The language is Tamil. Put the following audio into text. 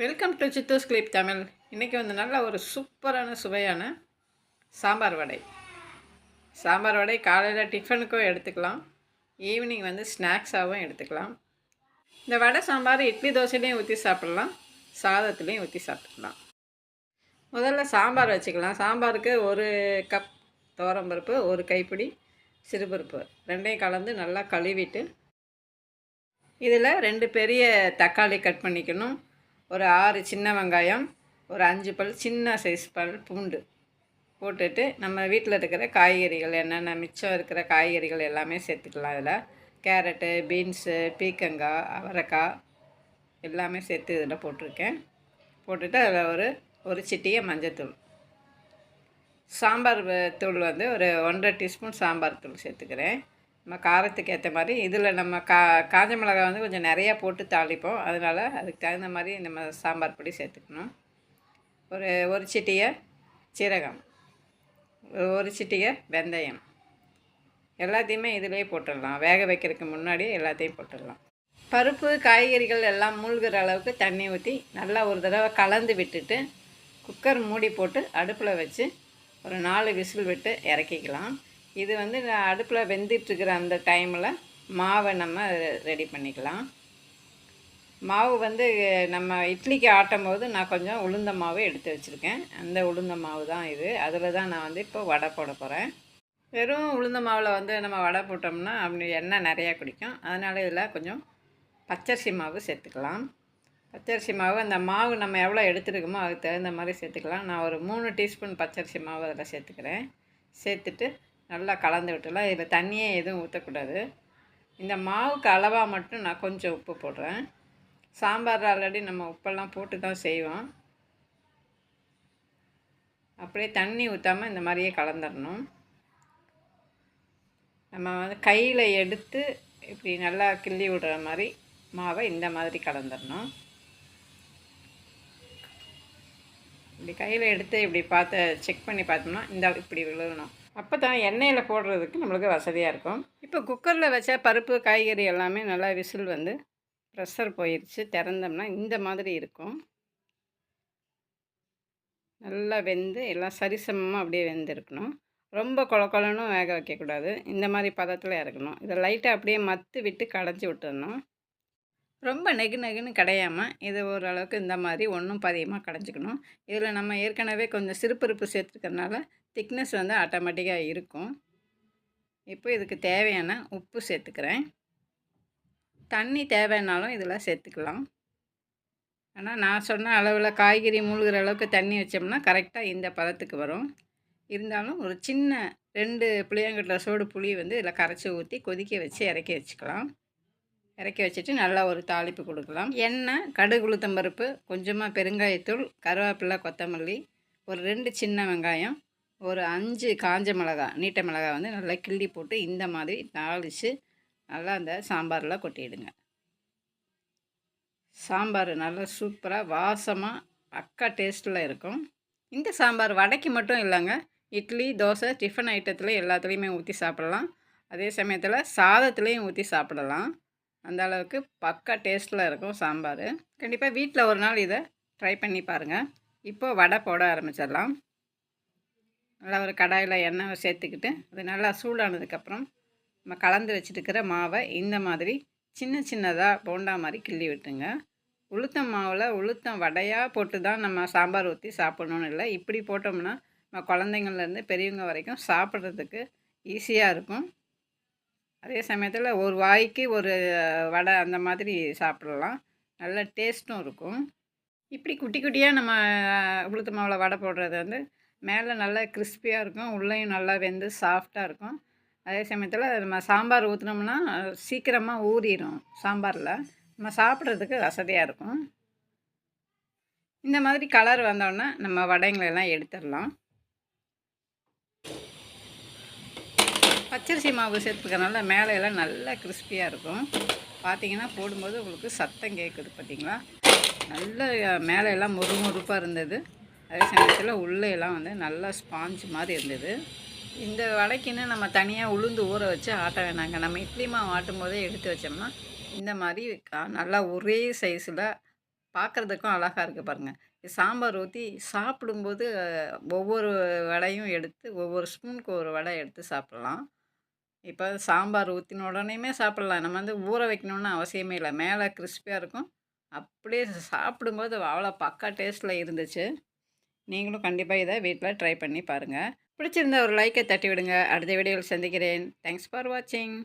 Welcome to Chithu's clip Tamil இன்றைக்கி வந்து நல்ல ஒரு சூப்பரான சுவையான சாம்பார் வடை. சாம்பார் வடை காலையில் டிஃபனுக்கும் எடுத்துக்கலாம். ஈவினிங் வந்து ஸ்நாக்ஸாகவும் எடுத்துக்கலாம். இந்த வடை சாம்பார் இட்லி தோசையிலையும் ஊற்றி சாப்பிட்லாம். சாதத்துலேயும் ஊற்றி சாப்பிட்லாம். முதல்ல சாம்பார் வச்சுக்கலாம். சாம்பாருக்கு ஒரு கப் துவரம்பருப்பு ஒரு கைப்பிடி சிறுபருப்பு. ரெண்டையும் கலந்து நல்லா கழுவிட்டு இதில் ரெண்டு பெரிய தக்காளி கட் பண்ணிக்கணும். ஒரு ஆறு சின்ன வெங்காயம் ஒரு அஞ்சு பல் சின்ன சைஸ் பல் பூண்டு போட்டுட்டு நம்ம வீட்டில் இருக்கிற காய்கறிகள் என்னென்ன மிச்சம் இருக்கிற காய்கறிகள் எல்லாமே சேர்த்துக்கலாம் அதில் கேரட்டு பீன்ஸு பீக்கங்காய் அவரைக்காய் எல்லாமே சேர்த்து இதில் போட்டிருக்கேன். போட்டுட்டு அதில் ஒரு ஒரு சிட்டியை மஞ்சத்தூள். சாம்பார் தூள் வந்து ஒரு ஒன்றரை டீஸ்பூன் சாம்பார் தூள் சேர்த்துக்கிறேன். நம்ம காரத்துக்கு ஏற்ற மாதிரி இதில் நம்ம கா காஞ்ச மிளகாய் வந்து கொஞ்சம் நிறையா போட்டு தாளிப்போம். அதனால் அதுக்கு தகுந்த மாதிரி நம்ம சாம்பார் பொடி சேர்த்துக்கணும். ஒரு ஒரு சிட்டியை சீரகம் ஒரு- சிட்டியை வெந்தயம். எல்லாத்தையுமே இதிலே போட்டுடலாம். வேக வைக்கிறதுக்கு முன்னாடி எல்லாத்தையும் போட்டுடலாம். பருப்பு காய்கறிகள் எல்லாம் மூழ்கிற அளவுக்கு தண்ணி ஊற்றி நல்லா ஒரு தடவை கலந்து விட்டுட்டு குக்கர் மூடி போட்டு அடுப்பில் வச்சு ஒரு நாலு விசில் விட்டு இறக்கிக்கலாம். இது வந்து நான் அடுப்பில் வெந்துட்டுருக்கிற அந்த டைமில் மாவை நம்ம ரெடி பண்ணிக்கலாம். மாவு வந்து நம்ம இட்லிக்கு ஆட்டும் போது நான் கொஞ்சம் உளுந்த மாவு எடுத்து வச்சுருக்கேன். அந்த உளுந்த மாவு தான் இது. அதில் தான் நான் வந்து இப்போ வடை போட போகிறேன் வெறும் உளுந்த மாவில் வந்து நம்ம வடை போட்டோம்னா அப்படி எண்ணெய் நிறையா குடிக்கும். அதனால் இதில் கொஞ்சம் பச்சரிசி மாவு சேர்த்துக்கலாம். பச்சரிசி மாவு அந்த மாவு நம்ம எவ்வளோ எடுத்துருக்கோமோ அதுக்கு தகுந்த மாதிரி சேர்த்துக்கலாம். நான் ஒரு மூணு டீஸ்பூன் பச்சரிசி மாவு அதில் சேர்த்துக்கிறேன். சேர்த்துட்டு நல்லா கலந்து விட்டுலாம் இதில் தண்ணியே எதுவும் ஊற்றக்கூடாது இந்த மாவுக்கு அளவாக மட்டும் நான் கொஞ்சம் உப்பு போடுறேன். சாம்பார் ஆல்ரெடி நம்ம உப்பெல்லாம் போட்டு தான் செய்வோம். அப்படியே தண்ணி ஊற்றாமல் இந்த மாதிரியே கலந்துடணும். நம்ம வந்து கையில் எடுத்து இப்படி நல்லா கிள்ளி விடுற மாதிரி மாவை இந்த மாதிரி கலந்துடணும். இப்படி கையில் எடுத்து இப்படி பார்த்து செக் பண்ணி பார்த்தோம்னா இந்த இப்படி விழுகணும். அப்போ தான் எண்ணெயில் போடுறதுக்கு நம்மளுக்கு வசதியாக இருக்கும். இப்போ குக்கரில் வச்சா பருப்பு காய்கறி எல்லாமே நல்லா விசில் வந்து ப்ரெஷர் போயிடுச்சு திறந்தோம்னா இந்த மாதிரி இருக்கும். நல்லா வெந்து எல்லாம் சரிசமமாக அப்படியே வெந்திருக்கணும். ரொம்ப கொல வேக வைக்கக்கூடாது. இந்த மாதிரி பதத்தில் இறக்கணும். இதை லைட்டாக அப்படியே மத்து விட்டு கடைஞ்சி விட்டுடணும் ரொம்ப நெகு நெகுன்னு கடையாமல் இது ஓரளவுக்கு இந்த மாதிரி ஒன்றும் பதியமாக கடைஞ்சிக்கணும். இதில் நம்ம ஏற்கனவே கொஞ்சம் சிறுபருப்பு சேர்த்துருக்கறனால திக்னஸ் வந்து ஆட்டோமேட்டிக்காக இருக்கும். இப்போ இதுக்கு தேவையான உப்பு சேர்த்துக்கிறேன். தண்ணி தேவைன்னாலும் இதில் சேர்த்துக்கலாம். ஆனால் நான் சொன்ன அளவில் காய்கறி மூழ்கிற அளவுக்கு தண்ணி வச்சோம்னா கரெக்டாக இந்த பதத்துக்கு வரும். இருந்தாலும் ஒரு சின்ன ரெண்டு புளியங்கட்டில் சோடு புளி வந்து இதில் கரைச்சி ஊற்றி கொதிக்க வச்சு இறக்கி வச்சுக்கலாம். இறக்கி வச்சுட்டு நல்லா ஒரு தாளிப்பு கொடுக்கலாம். எண்ணெய் கடுகு உளுத்தம்பருப்பு கொஞ்சமாக பெருங்காயத்தூள் கருவேப்பிலை கொத்தமல்லி ஒரு ரெண்டு சின்ன வெங்காயம் ஒரு அஞ்சு காஞ்ச மிளகா நீட்ட மிளகாய் வந்து நல்லா கிள்ளி போட்டு இந்த மாதிரி தாளித்து நல்லா அந்த சாம்பாரில் கொட்டிடுங்க. சாம்பார் நல்லா சூப்பராக வாசமாக அக்கா டேஸ்ட்டில் இருக்கும். இந்த சாம்பார் வடைக்கு மட்டும் இல்லைங்க. இட்லி தோசை டிஃபன் ஐட்டத்தில் எல்லாத்துலேயுமே ஊற்றி சாப்பிடலாம். அதே சமயத்தில் சாதத்துலேயும் ஊற்றி சாப்பிடலாம். அந்த அளவுக்கு பக்கா டேஸ்ட்டில் இருக்கும் சாம்பார். கண்டிப்பாக வீட்டில் ஒரு நாள் இதை ட்ரை பண்ணி பாருங்கள் இப்போது வடை போட ஆரம்பிச்சிடலாம். நல்லா ஒரு கடாயில் எண்ணெய் சேர்த்துக்கிட்டு அது நல்லா சூடானதுக்கப்புறம் நம்ம கலந்து வச்சுட்டுருக்கிற மாவை இந்த மாதிரி சின்ன சின்னதாக போண்டா மாதிரி கிள்ளி விட்டுங்க. உளுத்தம் மாவில் உளுத்தம் வடையாக போட்டு தான் நம்ம சாம்பார் ஊற்றி சாப்பிடணும்னு இல்லை. இப்படி போட்டோம்னா நம்ம குழந்தைங்கள்லேருந்து பெரியவங்க வரைக்கும் சாப்பிட்றதுக்கு ஈஸியாக இருக்கும். அதே சமயத்தில் ஒரு வாய்க்கு ஒரு வடை அந்த மாதிரி சாப்பிடலாம். நல்ல டேஸ்ட்டும் இருக்கும். இப்படி குட்டி குட்டியாக நம்ம உளுத்து மாவில் வடை போடுறது வந்து மேலே நல்லா கிறிஸ்பியாக இருக்கும். உள்ளேயும் நல்லா வெந்து சாஃப்டாக இருக்கும். அதே சமயத்தில் நம்ம சாம்பார் ஊற்றினோம்னா சீக்கிரமாக ஊறிடும் சாம்பாரில். நம்ம சாப்பிட்றதுக்கு வசதியாக இருக்கும். இந்த மாதிரி கலர் வந்தோடனே நம்ம வடைங்களெல்லாம் எடுத்துடலாம். பச்சரிசி மாவு சேர்த்துக்கிறனால மேலையெல்லாம் நல்லா கிறிஸ்பியாக இருக்கும். பார்த்தீங்கன்னா போடும்போது உங்களுக்கு சத்தம் கேட்குது பார்த்தீங்களா நல்ல மேலையெல்லாம் முறுமுறுப்பாக இருந்தது. அதே சமயத்தில் உள்ளேலாம் வந்து நல்லா ஸ்பாஞ்ச் மாதிரி இருந்தது. இந்த வடைக்குன்னு நம்ம தனியாக உளுந்து ஊற வச்சு ஆட்ட வேணாங்க. நம்ம இட்லி மாவு ஆட்டும் போதே எடுத்து வச்சோம்னா இந்த மாதிரி நல்லா ஒரே சைஸில் பார்க்குறதுக்கும் அழகாக இருக்கு பாருங்கள் சாம்பார் ஊற்றி சாப்பிடும்போது ஒவ்வொரு வடையும் எடுத்து ஒவ்வொரு ஸ்பூனுக்கு ஒரு வடை எடுத்து சாப்பிட்லாம். இப்போ சாம்பார் ஊற்றின உடனேயுமே சாப்பிட்லாம். நம்ம வந்து ஊற வைக்கணும்னு அவசியமே இல்லை. மேலே கிறிஸ்பியாக இருக்கும். அப்படியே சாப்பிடும்போது அவ்வளோ பக்கா டேஸ்ட்டில் இருந்துச்சு. நீங்களும் கண்டிப்பாக இதை வீட்டில் ட்ரை பண்ணி பாருங்கள் பிடிச்சிருந்தா ஒரு லைக்கை தட்டி விடுங்க அடுத்த வீடியோவில் சந்திக்கிறேன். தேங்க்ஸ் ஃபார் வாட்சிங்